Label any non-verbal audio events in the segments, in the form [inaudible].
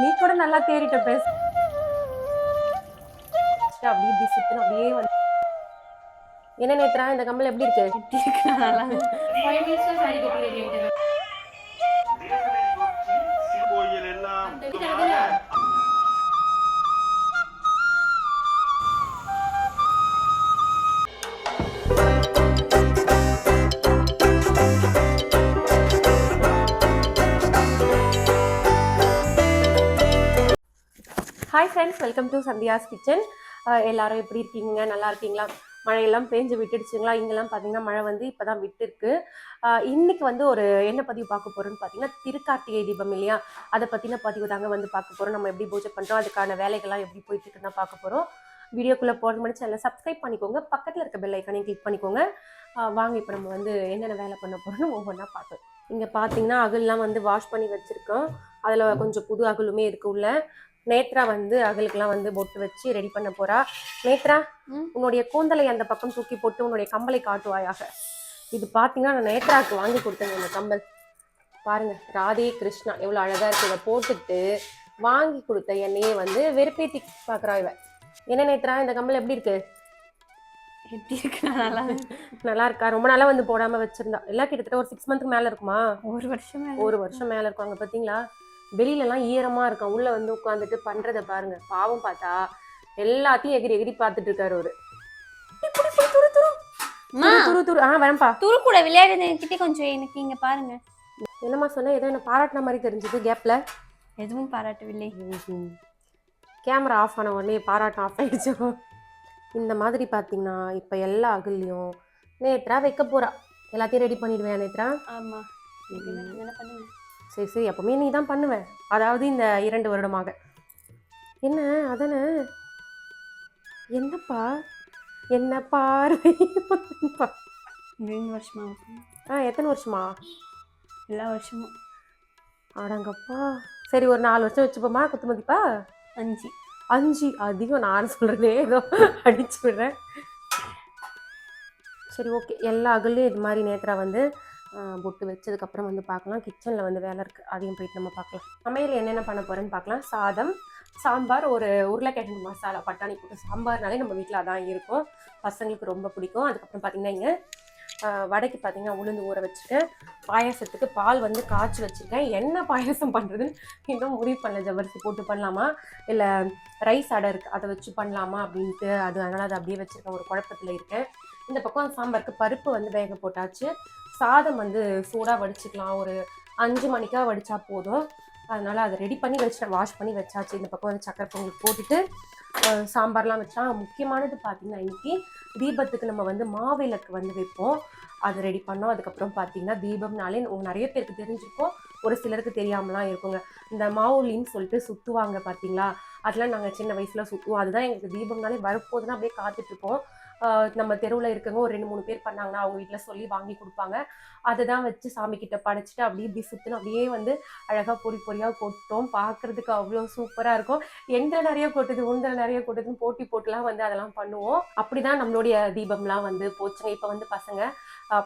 நீ கூட நல்லா தேறிட்ட பேச. அப்படியே இப்படி சுத்தணும் அப்படியே வந்து. என்ன நேத்ரா இந்த கம்பல் எப்படி இருக்கு? ஃபைவ் மினிட்ஸ்ல sorry friends welcome to Sandhya's kitchen எல்லாரும் எப்படி இருக்கீங்க? நல்லா இருக்கீங்களா? மழையெல்லாம் பேஞ்சு விட்டுடுச்சுங்களா? இங்கெல்லாம் பார்த்தீங்கன்னா மழை வந்து இப்போ தான் விட்டுருக்கு. இன்றைக்கி இன்னைக்கு வந்து ஒரு என்ன பதிவு பார்க்க போகிறோம்னு பார்த்தீங்கன்னா திருக்கார்த்திகை தீபம் இல்லையா? அதை பற்றின பதிவு தாங்க வந்து பார்க்க போகிறோம் நம்ம எப்படி பூஜை பண்ணுறோம் அதுக்கான வேலைகள்லாம் எப்படி போயிட்டு இருக்குன்னு தான் பார்க்க போகிறோம் வீடியோக்குள்ளே போகிற மாதிரி சேனலை சப்ஸ்கிரைப் பண்ணிக்கோங்க. பக்கத்தில் இருக்க பெல் ஐக்கானையும் கிளிக் பண்ணிக்கோங்க. வாங்க இப்போ நம்ம வந்து என்னென்ன வேலை பண்ண போகிறோம்னு ஒவ்வொன்றா பார்ப்போம். இங்கே பார்த்தீங்கன்னா அகல்லாம் வந்து வாஷ் பண்ணி வச்சுருக்கோம். அதில் கொஞ்சம் புது அகலுமே இருக்குது உள்ள. நேத்ரா வந்து அகலுக்கெல்லாம் வந்து பொட்டு வச்சு ரெடி பண்ண போறா. நேத்ரா. உன்னுடைய கூந்தலை அந்த பக்கம் தூக்கி போட்டு உன்னுடைய கம்பலை காட்டுவாயாக. இது பார்த்தீங்கன்னா நான் நேத்ராக்கு வாங்கி கொடுத்தேங்க இந்த கம்பல். பாருங்க ராதே கிருஷ்ணா எவ்வளோ அழகா இருக்கு. இதை போட்டுட்டு வாங்கி கொடுத்த என்னையே வந்து வெறுப்பேத்தி பார்க்குறா இவ. என்ன நேத்ரா இந்த கம்பல் எப்படி இருக்கு? எப்படி இருக்கு? நல்லா நல்லா இருக்கா? ரொம்ப நாளா வந்து போடாம வச்சிருந்தா. எல்லாம் கிட்டத்தட்ட ஒரு சிக்ஸ் மந்த்துக்கு மேல இருக்குமா? ஒரு வருஷம் ஒரு வருஷம் மேல இருக்கும் அங்க பாத்தீங்களா? வெளியில எல்லாம் ஈரமா இருக்கும் உள்ள வந்து உட்காந்துட்டு பண்றத பாருங்க. பாவம் பார்த்தா எல்லாத்தையும் எகிரி எகிரி பார்த்துட்டு இருக்காரு போய் துரு துரு. அம்மா துரு, துரு துரு. ஆ வரேன்ப்பா. துரு கூட விளையாடுறதுக்கிட்டே கொஞ்சம் எனக்கு இங்க பாருங்க. என்னம்மா சொன்ன? ஏதோ என்ன பாராட்டின மாதிரி தெரிஞ்சது கேப்ல எதுவும் பாராட்டவில்லை. கேமரா ஆஃப் ஆன உடனே பாராட்டம் ஆஃப் ஆயிடுச்சு. இந்த மாதிரி பார்த்தீங்கன்னா இப்போ எல்லா அகல்லையும் நேத்ரா வைக்க போறா. எல்லாத்தையும் ரெடி பண்ணிடுவேன் நேத்ரா. ஆமா. என்ன பண்ணுங்க? சரி சரி எப்பவுமே நீ தான் பண்ணுவேன் அதாவது இந்த இரண்டு வருடமாக. என்ன அதானே? என்னப்பா? என்ன பார்வை. ரெண்டு வருஷமா ஆ எத்தனை வருஷமா? எல்லா வருஷமும். அடங்கப்பா. சரி ஒரு நாலு வருஷம் வச்சுப்போமா குத்து மதிப்பா? அஞ்சு. அஞ்சு. அதிகம் நான் சொல்கிறதே ஏதோ அடிச்சு விடுறேன். சரி ஓகே. எல்லா அகல்லையும் இது மாதிரி நேத்ரா வந்து பொட்டு வச்சதுக்கப்புறம் வந்து பார்க்கலாம். கிச்சனில் வந்து வேலை இருக்குது அதையும் போயிட்டு நம்ம பார்க்கலாம். சமையல் என்னென்ன பண்ண போகிறேன்னு பார்க்கலாம். சாதம் சாம்பார் ஒரு உருளைக்கிழங்கு மசாலா பட்டாணி போட்டு சாம்பார்னாலே நம்ம வீட்டில் அதான் இருக்கும். பசங்களுக்கு ரொம்ப பிடிக்கும். அதுக்கப்புறம் பார்த்தீங்கன்னா இங்கே வடைக்கு பார்த்தீங்கன்னா உளுந்து ஊற வச்சுருக்கேன் பாயாசத்துக்கு பால் வந்து காய்ச்சி வச்சுருக்கேன். என்ன பாயாசம் பண்ணுறதுன்னு இன்னும் முடிவு பண்ணல ஜவரிசி போட்டு பண்ணலாமா? இல்லை ரைஸ் அடை இருக்குது அதை வச்சு பண்ணலாமா அப்படின்ட்டு அது அதனால் அதை அப்படியே வச்சுருக்கேன். ஒரு குழப்பத்தில் இருக்கேன். இந்த பக்கம் சாம்பாருக்கு பருப்பு வந்து வேக போட்டாச்சு. சாதம் வந்து சூடாக வடிச்சுக்கலாம். ஒரு அஞ்சு மணிக்கா வடித்தா போதும். அதனால் அதை ரெடி பண்ணி வச்சுட்டேன். வாஷ் பண்ணி வச்சாச்சு. இந்த பக்கம் வந்து சக்கரை பொங்கல் போட்டுட்டு சாம்பார்லாம் வச்சா முக்கியமானது பார்த்திங்கன்னா இன்னைக்கு தீபத்துக்கு நம்ம வந்து மாவிளக்கு வந்து வைப்போம். அதை ரெடி பண்ணோம். அதுக்கப்புறம் பார்த்தீங்கன்னா தீபம்னாலே நிறைய பேருக்கு தெரிஞ்சிருக்கோம். ஒரு சிலருக்கு தெரியாமலாம் இருக்குங்க. இந்த மாவுலின்னு சொல்லிட்டு சுற்றுவாங்க பார்த்தீங்களா அதெல்லாம் நாங்கள் சின்ன வயசில் சுற்றுவோம் அதுதான் எங்களுக்கு தீபம்னாலே வரப்போதுன்னு அப்படியே காத்துட்ருப்போம் நம்ம தெருவில் இருக்கவங்க ஒரு ரெண்டு மூணு பேர் பண்ணாங்கன்னா அவங்க வீட்டில் சொல்லி வாங்கி கொடுப்பாங்க. அதை தான் வச்சு சாமி கிட்ட படைச்சிட்டு அப்படியே இப்படி சுற்றினோம் அப்படியே வந்து அழகாக பொறி பொறியாக கொட்டோம் பார்க்கறதுக்கு அவ்வளோ சூப்பராக இருக்கும். எங்கே நிறைய கொட்டுது உண்டில் நிறைய கொட்டுதுன்னு போட்டி போட்டுலாம் வந்து அதெல்லாம் பண்ணுவோம். அப்படிதான் நம்மளுடைய தீபம்லாம் வந்து போச்சுங்க. இப்போ வந்து பசங்க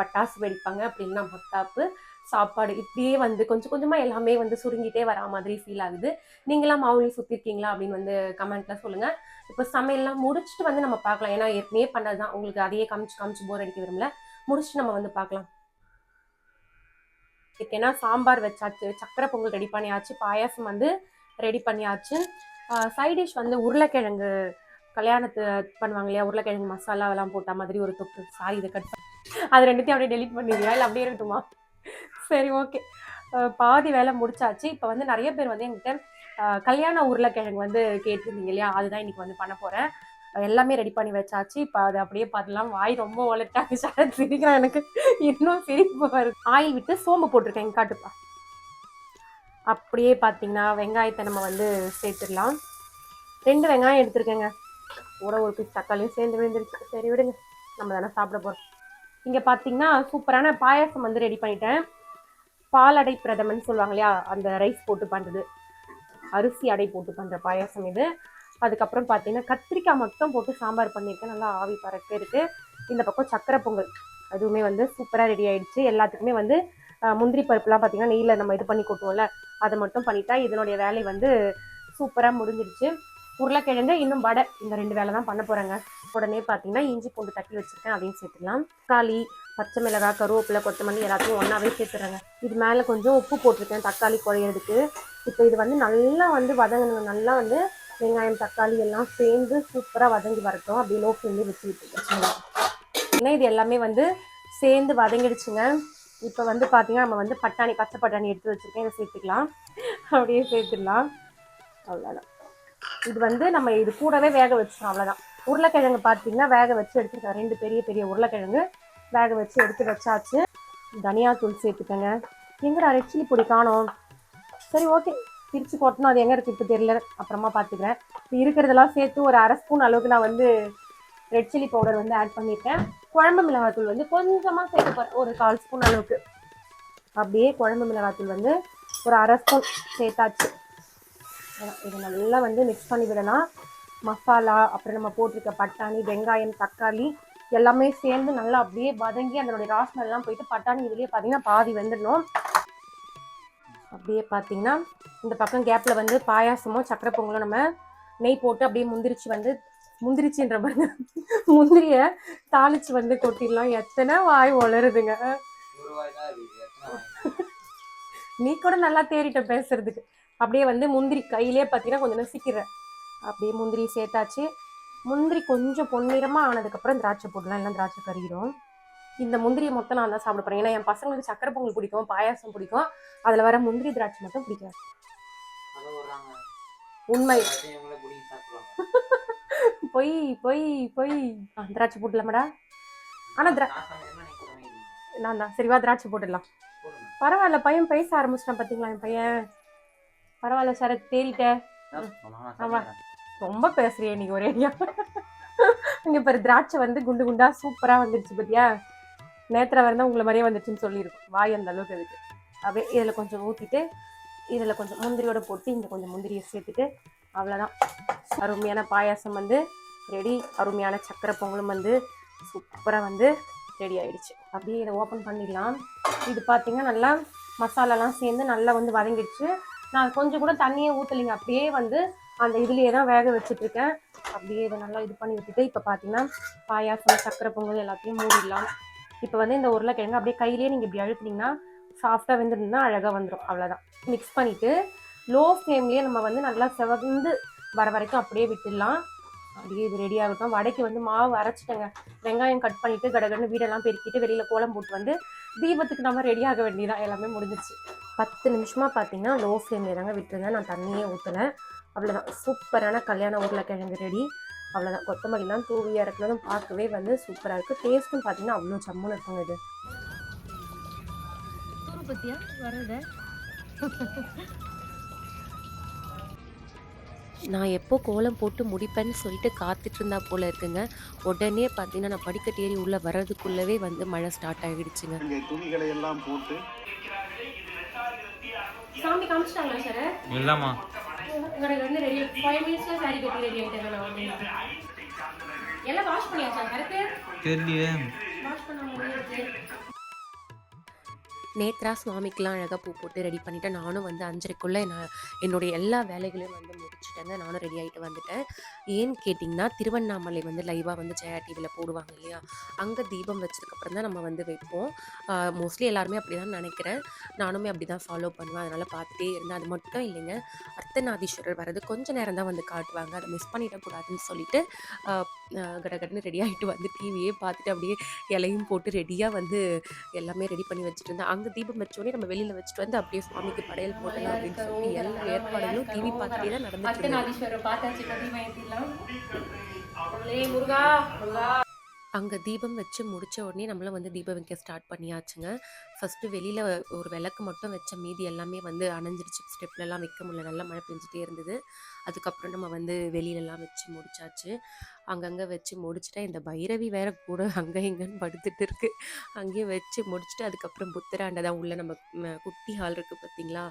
பட்டாசு வெடிப்பாங்க அப்படின்னா மத்தாப்பு. சாப்பாடு இப்படியே வந்து கொஞ்சம் கொஞ்சமாக எல்லாமே வந்து சுருங்கிட்டே வரா மாதிரி ஃபீல் ஆகுது. நீங்களாம் மாவுளி சுற்றிருக்கீங்களா அப்படின்னு வந்து கமெண்ட்டில் சொல்லுங்கள் இப்போ சமையல்லாம் முடிச்சுட்டு வந்து நம்ம பார்க்கலாம். ஏன்னா ஏற்கனவே பண்ணது தான் உங்களுக்கு அதையே காமிச்சு காமிச்சு போர் அடிக்க விரும்பல. முடிச்சுட்டு நம்ம வந்து பார்க்கலாம். ஏன்னா சாம்பார் வச்சாச்சு. சக்கரை பொங்கல் ரெடி பண்ணியாச்சு. பாயாசம் வந்து ரெடி பண்ணியாச்சு. சைட் டிஷ் வந்து உருளைக்கிழங்கு. கல்யாணத்தை பண்ணுவாங்க இல்லையா? உருளைக்கிழங்கு மசாலாவெல்லாம் போட்ட மாதிரி ஒரு தொக்கு. சாரி இதை கட் அது ரெண்டுத்தையும் அப்படியே டெலிட் பண்ணிடுவியா இல்லை அப்படியே இருக்கட்டுமா? சரி ஓகே. பாதி வேலை முடிச்சாச்சு. இப்போ வந்து நிறைய பேர் வந்து என்கிட்ட கல்யாண உருளைக்கிழங்கு வந்து கேட்டிருந்தீங்க இல்லையா? அதுதான் இன்னைக்கு வந்து பண்ண போகிறேன் எல்லாமே ரெடி பண்ணி வச்சாச்சு. இப்போ அதை அப்படியே பார்த்துலாம் வாய் ரொம்ப ஒலட்டாங்க சரத் சிரிக்கிறான் எனக்கு. இன்னும் சிரிப்பு வருது. ஆயில் விட்டு சோம்பு போட்டிருக்கேன். காட்டுப்பா. அப்படியே பார்த்தீங்கன்னா வெங்காயத்தை நம்ம வந்து சேர்த்துடலாம். ரெண்டு வெங்காயம் எடுத்துருக்கேங்க. கூட ஒரு பீஸ் தக்காளியும் சேர்ந்து விழுந்துருச்சு சரி விடுங்க. நம்ம தானே சாப்பிட போகிறோம் இங்கே பார்த்தீங்கன்னா சூப்பரான பாயாசம் வந்து ரெடி பண்ணிட்டேன். பாலடை பிரதமன் சொல்லுவாங்க இல்லையா அந்த ரைஸ் போட்டு பண்ணுறது அரிசி அடை போட்டு பண்ணுற பாயாசம் இது. அதுக்கப்புறம் பார்த்தீங்கன்னா கத்திரிக்காய் மட்டும் போட்டு சாம்பார் பண்ணியிருக்கேன். நல்லா ஆவி பறக்க இருக்குது இந்த பக்கம் சக்கரை பொங்கல். அதுவுமே வந்து சூப்பராக ரெடி ஆயிடுச்சு. எல்லாத்துக்குமே வந்து முந்திரி பருப்புலாம் பார்த்தீங்கன்னா நெய்யில் நம்ம இது பண்ணி கொட்டுவோம்ல அதை மட்டும் பண்ணிட்டா இதனுடைய வேலை வந்து சூப்பராக முடிஞ்சிடுச்சு உருளைக்கிழங்கு இன்னும் வடை இந்த ரெண்டு வேலை தான் பண்ண போகிறேங்க உடனே பார்த்தீங்கன்னா இஞ்சி பூண்டு தட்டி வச்சுருக்கேன் அப்படின்னு சேர்த்துக்கலாம் தக்காளி பச்சை மிளகாய் கருவேப்பிலை கொத்தமல்லி எல்லாத்தையும் ஒன்றாவே சேர்த்துறேங்க. இது மேலே கொஞ்சம் உப்பு போட்டிருக்கேன் தக்காளி குழையிறதுக்கு. இப்போ இது வந்து நல்லா வந்து வதங்கணும் நல்லா வந்து வெங்காயம் தக்காளி எல்லாம் சேர்ந்து சூப்பராக வதங்கி வரட்டும். அப்படி லோ ஃப்ளேம்லேயே வச்சு விட்டுருக்கேன் ஏன்னா இது எல்லாமே வந்து சேர்ந்து வதங்கிடுச்சுங்க. இப்போ வந்து பார்த்தீங்கன்னா நம்ம வந்து பட்டாணி பச்சை பட்டாணி எடுத்து வச்சுருக்கேன். இதை சேர்த்துக்கலாம். அப்படியே சேர்த்துடலாம். அவ்வளோதான் இது வந்து நம்ம இது கூடவே வேக வச்சிட்டோம் அவ்வளோதான் உருளைக்கிழங்கு பார்த்தீங்கன்னா வேக வச்சு எடுத்துருக்கேன் ரெண்டு பெரிய பெரிய உருளைக்கிழங்கு வேக வச்சு எடுத்து வச்சாச்சு. தனியாத்தூள் சேர்த்துக்கங்க. எங்கடா ரெட் சில்லி பொடி காணோம்? சரி ஓகே பிரித்து கொட்டணும் அது எங்கே இருக்குது இப்போ தெரியல. அப்புறமா பார்த்துக்கிறேன் இப்போ இருக்கிறதெல்லாம் சேர்த்து ஒரு அரை ஸ்பூன் அளவுக்கு நான் வந்து ரெட் சில்லி பவுடர் வந்து ஆட் பண்ணியிருக்கேன் குழம்பு மிளகாத்தூள் வந்து கொஞ்சமாக சேர்த்து ஒரு கால் ஸ்பூன் அளவுக்கு. அப்படியே குழம்பு மிளகாத்தூள் வந்து ஒரு அரை ஸ்பூன் சேர்த்தாச்சு. இதை நல்லா வந்து மிக்ஸ் பண்ணி விடலாம் மசாலா அப்புறம் நம்ம போட்டிருக்க பட்டாணி வெங்காயம் தக்காளி எல்லாமே சேர்ந்து நல்லா அப்படியே வதங்கி அதனுடைய ராஸ்மெல்லாம் போயிட்டு பட்டாணி இதுலேயே பார்த்தீங்கன்னா பாதி வெந்துடணும். அப்படியே பார்த்தீங்கன்னா இந்த பக்கம் கேப்பில் வந்து பாயாசமோ சக்கரை பொங்கலோ நம்ம நெய் போட்டு அப்படியே முந்திரிச்சு வந்து முந்திரிச்சுன்ற பாருங்க முந்திரிய தாளிச்சு வந்து கொட்டிடலாம். எத்தனை வாய் வளருதுங்க நீ கூட நல்லா தேறிட்ட பேசுறதுக்கு. அப்படியே வந்து முந்திரி கையிலே பார்த்தீங்கன்னா கொஞ்சம் நசுக்கிறேன் அப்படியே முந்திரி சேர்த்தாச்சு. முந்திரி கொஞ்சம் பொன்னிறமாக ஆனதுக்கப்புறம் திராட்சை போடலாம் இல்லை திராட்சை கறிகிறோம் இந்த முந்திரியை மொத்தம் நான் தான் சாப்பிட போகிறேன் ஏன்னா என் பசங்களுக்கு சக்கரை பொங்கல் பிடிக்கும் பாயாசம் பிடிக்கும். அதில் வர முந்திரி திராட்சை மட்டும் பிடிக்காது. உண்மை. பொய் பொய் பொய். திராட்சை போடலாமாடா ஆனால் திரா நான் தான். சரிவா திராட்சை போட்டுடலாம். பரவாயில்ல பையன் பேச ஆரம்பிச்சிட்டான் பார்த்தீங்களா என் பையன்? பரவாயில்ல சரத் தேறிட்ட ஆமா. ரொம்ப பேசுறியே நீங்க ஒரே இங்க பாரு திராட்சை வந்து குண்டு குண்டா சூப்பரா வந்துருச்சு பாத்தியா? நேத்திர வரதான் உங்களை மாதிரியே வந்துருச்சுன்னு சொல்லியிருக்கும். வாய் அந்த அளவுக்கு இருக்கு அப்படியே இதில் கொஞ்சம் ஊற்றிட்டு இதில் கொஞ்சம் முந்திரியோட போட்டு இங்கே கொஞ்சம் முந்திரியை சேர்த்துட்டு அவ்வளோதான் அருமையான பாயாசம் வந்து ரெடி அருமையான சக்கரை பொங்கலும் வந்து சூப்பராக வந்து ரெடி ஆயிடுச்சு. அப்படியே இதை ஓப்பன் பண்ணிடலாம். இது பார்த்தீங்கன்னா நல்லா மசாலாலாம் சேர்ந்து நல்லா வந்து வதங்கிடுச்சு. நான் கொஞ்சம் கூட தண்ணியே ஊற்றலைங்க அப்படியே வந்து அந்த இதுலேயே தான் வேக வச்சுட்டு இருக்கேன் அப்படியே இதை நல்லா இது பண்ணி விட்டுட்டு இப்போ பார்த்தீங்கன்னா பாயாசம் சக்கரை பொங்கல் எல்லாத்தையும் மூடிடலாம். இப்போ வந்து இந்த உருளைக்கிழங்கு அப்படியே கையிலேயே நீங்கள் இப்படி அழுத்தினீங்கன்னா சாஃப்டாக வெந்துருந்தா அழகாக வந்துடும் அவ்வளோதான் மிக்ஸ் பண்ணிவிட்டு லோ ஃப்ளேம்லேயே நம்ம வந்து நல்லா செவந்து வர வரைக்கும் அப்படியே விட்டுடலாம். அப்படியே இது ரெடி ஆகட்டும். வடைக்கு வந்து மாவு அரைச்சிட்டேங்க. வெங்காயம் கட் பண்ணிவிட்டு கடகடன்னு வீடெல்லாம் பெருக்கிட்டு வெளியில் கோலம் போட்டு வந்து தீபத்துக்கு நம்ம ரெடி ஆக வேண்டியதான் எல்லாமே முடிஞ்சிருச்சு. பத்து நிமிஷமாக பார்த்தீங்கன்னா லோ ஃப்ளேமில் தாங்க விட்டுருந்தேன். நான் தண்ணியே ஊற்றலை அவ்வளோதான் சூப்பரான கல்யாண உருளைக்கிழங்கு ரெடி அவ்வளோதான் கொத்தமல்லிலாம் தூவியாக இருக்கிறதும் பார்க்கவே வந்து சூப்பராக இருக்குது டேஸ்ட்டும் பார்த்தீங்கன்னா அவ்வளோ சம்முன்னு இருக்குங்க இது. பத்தியா வரத நான் எப்போ கோலம் போட்டு முடிப்பேன்னு சொல்லிட்டு காத்துட்டு இருந்தா போல இருக்குங்க. உடனே பார்த்தீங்கன்னா நான் படிக்கட்டு ஏறி உள்ள வர்றதுக்குள்ளவே வந்து மழை ஸ்டார்ட் ஆகிடுச்சுங்க இங்கே துணிகளை எல்லாம் போட்டு. சாமி காமிச்சிட்டாங்களா சார் இல்லம்மா உங்களுக்கு வந்து ரெடி ஃபைவ் மினிட்ஸில் சாரி கட்டி ரெடி ஆகிட்டேன் நான் வந்து எல்லாம் வாஷ் பண்ணியாச்சா கரெக்டு தெரியலையே வாஷ் பண்ண முடியாது. நேத்ரா சுவாமிக்கெலாம் அழகாக பூ போட்டு ரெடி பண்ணிவிட்டு நானும் வந்து அஞ்சரைக்குள்ளே நான் என்னுடைய எல்லா வேலைகளையும் வந்து முடிச்சுட்டேங்க. நானும் ரெடி ஆகிட்டு வந்துட்டேன். ஏன்னு கேட்டிங்கன்னா திருவண்ணாமலை வந்து லைவாக வந்து ஜெயா டிவியில் போடுவாங்க இல்லையா? அங்கே தீபம் வச்சதுக்கப்புறம் தான் நம்ம வந்து வைப்போம். மோஸ்ட்லி எல்லாருமே அப்படி தான் நினைக்கிறேன். நானுமே அப்படி தான் ஃபாலோ பண்ணுவேன். அதனால் பார்த்துட்டே இருந்தேன். அது மட்டும் இல்லைங்க. அர்த்தநாதீஸ்வரர் வர்றது கொஞ்சம் நேரம் தான் வந்து காட்டுவாங்க. அதை மிஸ் பண்ணிடக்கூடாதுன்னு சொல்லிட்டு கடகடன்னு ரெடி ஆகிட்டு வந்து டிவியே பார்த்துட்டு அப்படியே இலையும் போட்டு ரெடியாக வந்து எல்லாமே ரெடி பண்ணி வச்சுட்டு இருந்தேன் அங்கே தீபம் வச்சோடனே நம்ம வெளியில் வச்சுட்டு வந்து அப்படியே சுவாமிக்கு படையல் போடலாம் அப்படின்னு சொல்லி எல்லா ஏற்பாடுகளும் டிவி பார்த்துட்டே தான் முருகா அங்கே தீபம் வச்சு முடிச்ச உடனே நம்மளும் வந்து தீபம் வைக்க ஸ்டார்ட் பண்ணியாச்சுங்க. ஃபஸ்ட்டு வெளியில் ஒரு விளக்கு மட்டும் வச்ச மீதி எல்லாமே வந்து அணைஞ்சிருச்சு. ஸ்டெப்லலாம் வைக்க முடியல. நல்லா மழை பெஞ்சிட்டே இருந்தது. அதுக்கப்புறம் நம்ம வந்து வெளியிலலாம் வச்சு முடிச்சாச்சு. அங்கங்கே வச்சு முடிச்சுட்டேன் இந்த பைரவி வேற கூட அங்கே இங்கேன்னு படுத்துட்டு இருக்கு. அங்கேயும் வச்சு முடிச்சுட்டு அதுக்கப்புறம் புத்தராண்ட தான் உள்ளே நம்ம குட்டி ஹால் இருக்குது பார்த்தீங்களா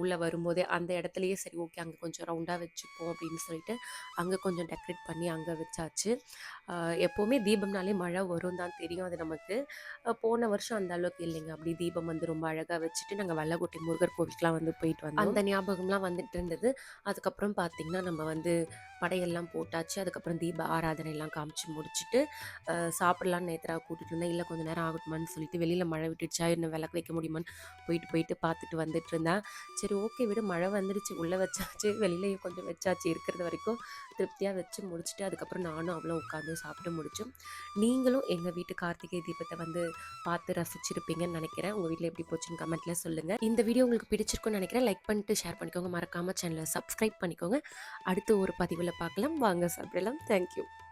உள்ளே வரும்போதே அந்த இடத்துலையே சரி ஓகே அங்கே கொஞ்சம் ரவுண்டாக வச்சுப்போம் அப்படின்னு சொல்லிட்டு அங்கே கொஞ்சம் டெக்கரேட் பண்ணி அங்கே வச்சாச்சு. எப்போவுமே தீபம்னாலே மழை வரும் தான் தெரியும் அது நமக்கு. போன வருஷம் அந்த அளவுக்கு இல்லைங்க. அப்படி தீபம் வந்து ரொம்ப அழகாக வச்சுட்டு நாங்கள் வல்லகோட்டை முருகர் கோவிலுக்குலாம் வந்து போயிட்டு வந்தோம். அந்த ஞாபகம்லாம் வந்துட்டு இருந்தது. அதுக்கப்புறம் பார்த்திங்கன்னா நம்ம வந்து படையெல்லாம் போட்டாச்சு. அதுக்கப்புறம் தீபம் ஆராதனையெல்லாம் ஆராதனைலாம் காமிச்சு முடிச்சுட்டு சாப்பிட்லான்னு சாப்பிடலான்னு கூட்டிகிட்டு இருந்தேன். இல்லை கொஞ்சம் நேரம் ஆகட்டுமான்னு சொல்லிட்டு வெளியில் மழை விட்டுடுச்சா? இன்னும் விளக்கு வைக்க முடியுமான்னு போயிட்டு போயிட்டு பார்த்துட்டு வந்துட்டு இருந்தேன். சரி ஓகே விட. மழை வந்துடுச்சு. உள்ளே வச்சாச்சு. [laughs] வெளியிலையும் கொஞ்சம் வச்சாச்சு. இருக்கிறது வரைக்கும் திருப்தியாக வச்சு முடிச்சுட்டு அதுக்கப்புறம் நானும் அவ்வளோ உட்காந்து சாப்பிட்டு முடிச்சோம். நீங்களும் எங்கள் வீட்டு கார்த்திகை தீபத்தை வந்து பார்த்து ரசிச்சிருப்பீங்கன்னு நினைக்கிறேன். உங்கள் வீட்டில் எப்படி போச்சுன்னு கமெண்ட்டில் சொல்லுங்கள் இந்த வீடியோ உங்களுக்கு பிடிச்சிருக்குன்னு நினைக்கிறேன். லைக் பண்ணிட்டு ஷேர் பண்ணிக்கோங்க. மறக்காமல் சேனலை சப்ஸ்கிரைப் பண்ணிக்கோங்க. அடுத்து ஒரு பதிவில் பார்க்கலாம். வாங்க சாப்பிடலாம். Thank you Thank you.